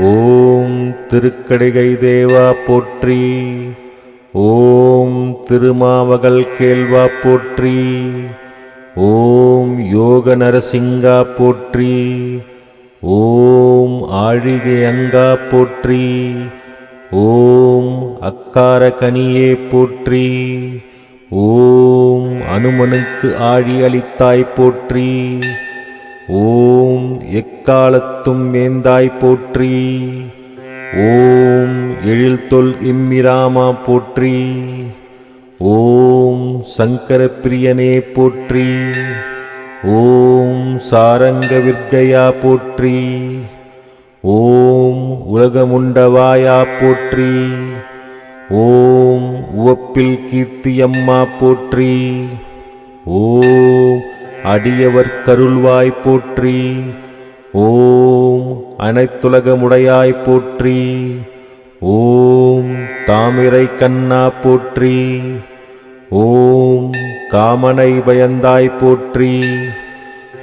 ஓம் திருக்கடிகை தேவா போற்றி. ஓம் திருமாவகல் கேள்வா போற்றி. ஓம் யோக நரசிங்கா போற்றி. ஓம் ஆழிகை அங்கா போற்றி. ஓம் அக்கார கனியே போற்றி. ஓம் அனுமனுக்கு ஆழி அளித்தாய் போற்றி. ஓம் எக்காலத்தும் வேந்தாய் போற்றி. ஓம் எழில்தொல் இம்மிராமா போற்றி. ஓம் சங்கரப்பிரியனே போற்றி. ஓம் சாரங்க விர்கையா போற்றி. ஓம் உலகமுண்டவாயா போற்றி. ஓம் உவப்பில் கீர்த்தியம்மா போற்றி. ஓம் அடியவர் கருள்வாய் போற்றி. ஓம் அனைத்துலகமுடையாய் போற்றி. ஓம் தாமிரை கண்ணா போற்றி. ஓம் காமனை பயந்தாய் போற்றி.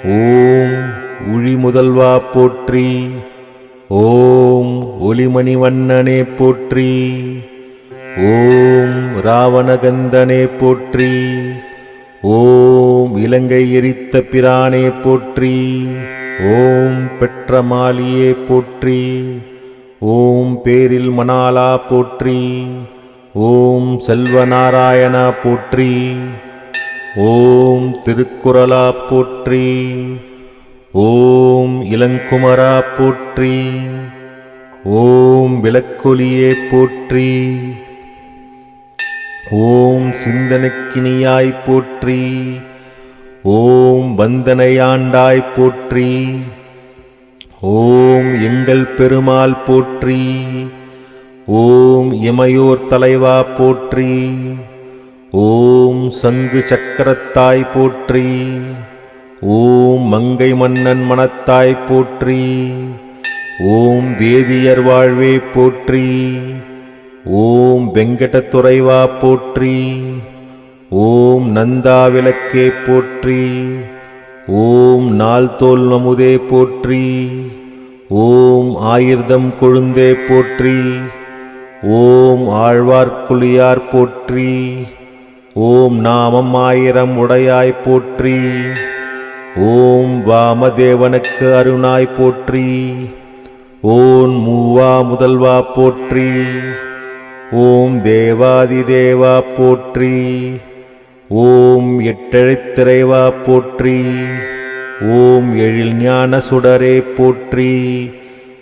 ஓம் உழி முதல்வா போற்றி. ஓம் ஒளிமணிவண்ணனே போற்றி. ஓம் ராவணகந்தனே போற்றி. ஓம் இலங்கை எரித்த பிரானே போற்றி ஓம் பெற்ற மாலியே போற்றி ஓம் பேரில் மணாலா போற்றி ஓம் செல்வநாராயணா போற்றி ஓம் திருக்குறளா போற்றி ஓம் இளங்குமரா போற்றி ஓம் விளக்கொலியே போற்றி. ஓம் சிந்தனைக்கினியாய் போற்றி ஓம் வந்தனையாண்டாய் போற்றி ஓம் எங்கள் பெருமாள் போற்றி ஓம் இமையோர் தலைவா போற்றி ஓம் சங்கு சக்கரத்தாய் போற்றி ஓம் மங்கை மன்னன் மனத்தாய் போற்றி ஓம் வேதியர் வாழ்வே போற்றி ஓம் வெங்கடத்துறைவா போற்றி. ஓம் நந்தா விளக்கே போற்றி. ஓம் நாள்தோல் நமுதே போற்றி. ஓம் ஆயிர்தம் கொழுந்தே போற்றி. ஓம் ஆழ்வார்க்குழியார் போற்றி. ஓம் நாமம் ஆயிரம் உடையாய் போற்றி. ஓம் வாமதேவனுக்கு அருணாய் போற்றி. ஓம் மூவா முதல்வா போற்றி. ஓம் தேவாதி தேவா போற்றி. ஓம் எட்டெழுத்திரைவா போற்றி. ஓம் எழில் ஞான சுடரே போற்றி.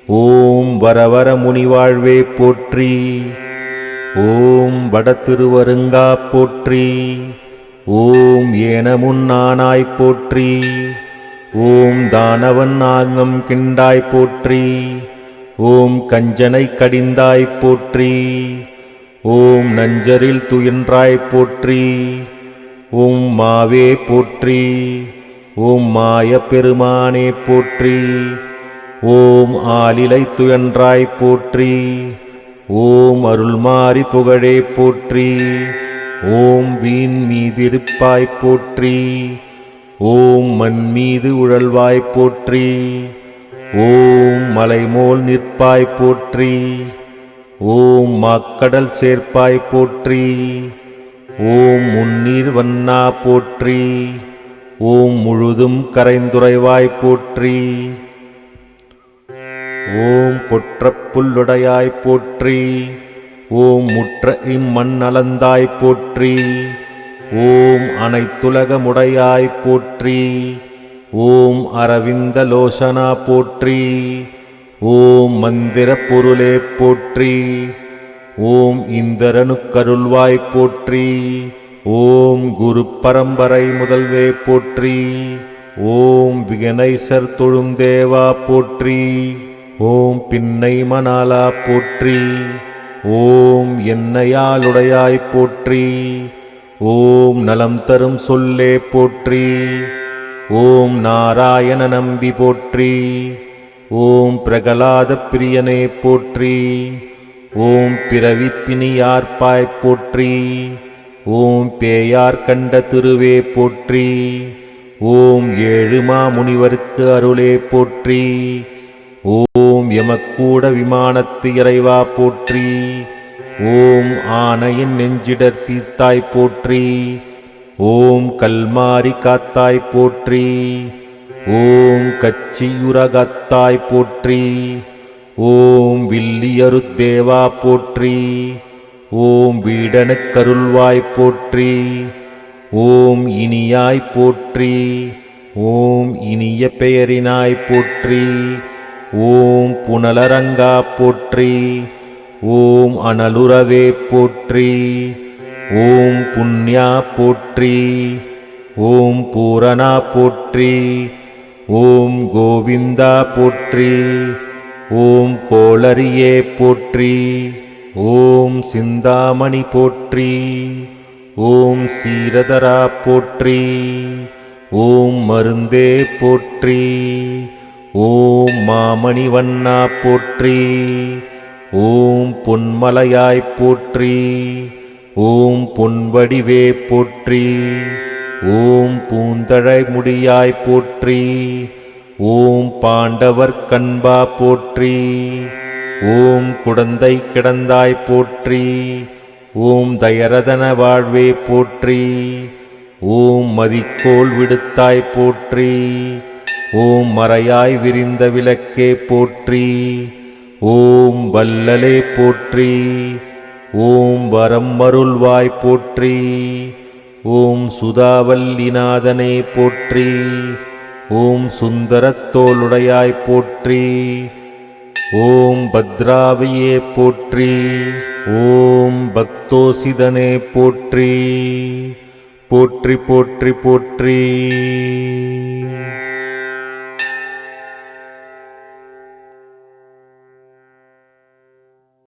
ஓம் வரவர முனிவாழ்வே போற்றி. ஓம் வடத்திருவருங்கா போற்றி. ஓம் ஏனமுன் ஏனமுன்னானாய் போற்றி. ஓம் தானவன் ஆங்கம் கிண்டாய் போற்றி. ஓம் கஞ்சனை கடிந்தாய் போற்றி. ஓம் நஞ்சரில் துயின்றாய் போற்றி ஓம் மாவே போற்றி ஓம் மாய பெருமானே போற்றி ஓம் ஆலிலை துயன்றாய் போற்றி ஓம் அருள்மாரி புகழே போற்றி ஓம் வீண் மீதிருப்பாய் போற்றி ஓம் மண் மீது உழல்வாய் போற்றி ஓம் மலைமோல் நிற்பாய் போற்றி ஓம் மாக்கடல் சேர்ப்பாய் போற்றி. ஓம் முன்னீர் வண்ணா போற்றி. ஓம் முழுதும் கரைந்துரைவாய் போற்றி. ஓம் கொற்றப்புல்லுடையாய் போற்றி. ஓம் முற்ற இம்மண் நலந்தாய் போற்றி. ஓம் அனைத்துலகமுடையாய் போற்றி. ஓம் அரவிந்த லோசனா போற்றி. ஓம் மந்திர பொருளே போற்றி. ஓம் இந்திரனுக்கருள்வாய் போற்றி. ஓம் குரு பரம்பரை முதல்வே போற்றி. ஓம் விகனைசர் தொழும் தேவா போற்றி. ஓம் பின்னை மணாலா போற்றி. ஓம் என்னையாளுடையாய் போற்றி. ஓம் நலம் தரும் சொல்லே போற்றி. ஓம் நாராயண நம்பி போற்றி. ஓம் பிரகலாத பிரியனே போற்றி. ஓம் பிறவி பிணியார்ப்பாய் போற்றி. ஓம் பேயார் கண்ட திருவே போற்றி. ஓம் ஏழுமா முனிவருக்கு அருளே போற்றி. ஓம் எமக்கூட விமானத்து இறைவா போற்றி. ஓம் ஆனையின் நெஞ்சிடர் தீர்த்தாய் போற்றி. ஓம் கல்மாரி காத்தாய் போற்றி. ஓம் கச்சியுரகத்தாய் போற்றி ஓம் வில்லியருத்தேவா போற்றி ஓம் வீடனுக்கருள்வாய் போற்றி ஓம் இனியாய் போற்றி ஓம் இனிய பெயரினாய் போற்றி ஓம் புனலரங்கா போற்றி ஓம் அனலுறவே போற்றி ஓம் புண்ணியா போற்றி ஓம் பூரணா போற்றி ஓம் கோவிந்தா போற்றி ஓம் கோளரியே போற்றி ஓம் சிந்தாமணி போற்றி ஓம் சீரதரா போற்றி ஓம் மருந்தே போற்றி ஓம் மாமணிவண்ணா போற்றி ஓம் பொன்மலையாய் போற்றி ஓம் பொன்வடிவே போற்றி. ஓம் பூந்தழை முடியாய் போற்றி. ஓம் பாண்டவர் கண்பா போற்றி. ஓம் குடந்தை கிடந்தாய் போற்றி. ஓம் தயரதன வாழ்வே போற்றி. ஓம் மதிக்கோள் விடுத்தாய் போற்றி. ஓம் மறையாய் விரிந்த விளக்கே போற்றி. ஓம் வல்லலே போற்றி. ஓம் வரம் அருள்வாய் போற்றி. ஓம் சுதாவல்லிநாதனே போற்றி. ஓம் சுந்தரத்தோளுடையாய் போற்றி. ஓம் பத்ராவையே போற்றி. ஓம் பக்தோசிதனே போற்றி. போற்றி போற்றி போற்றி.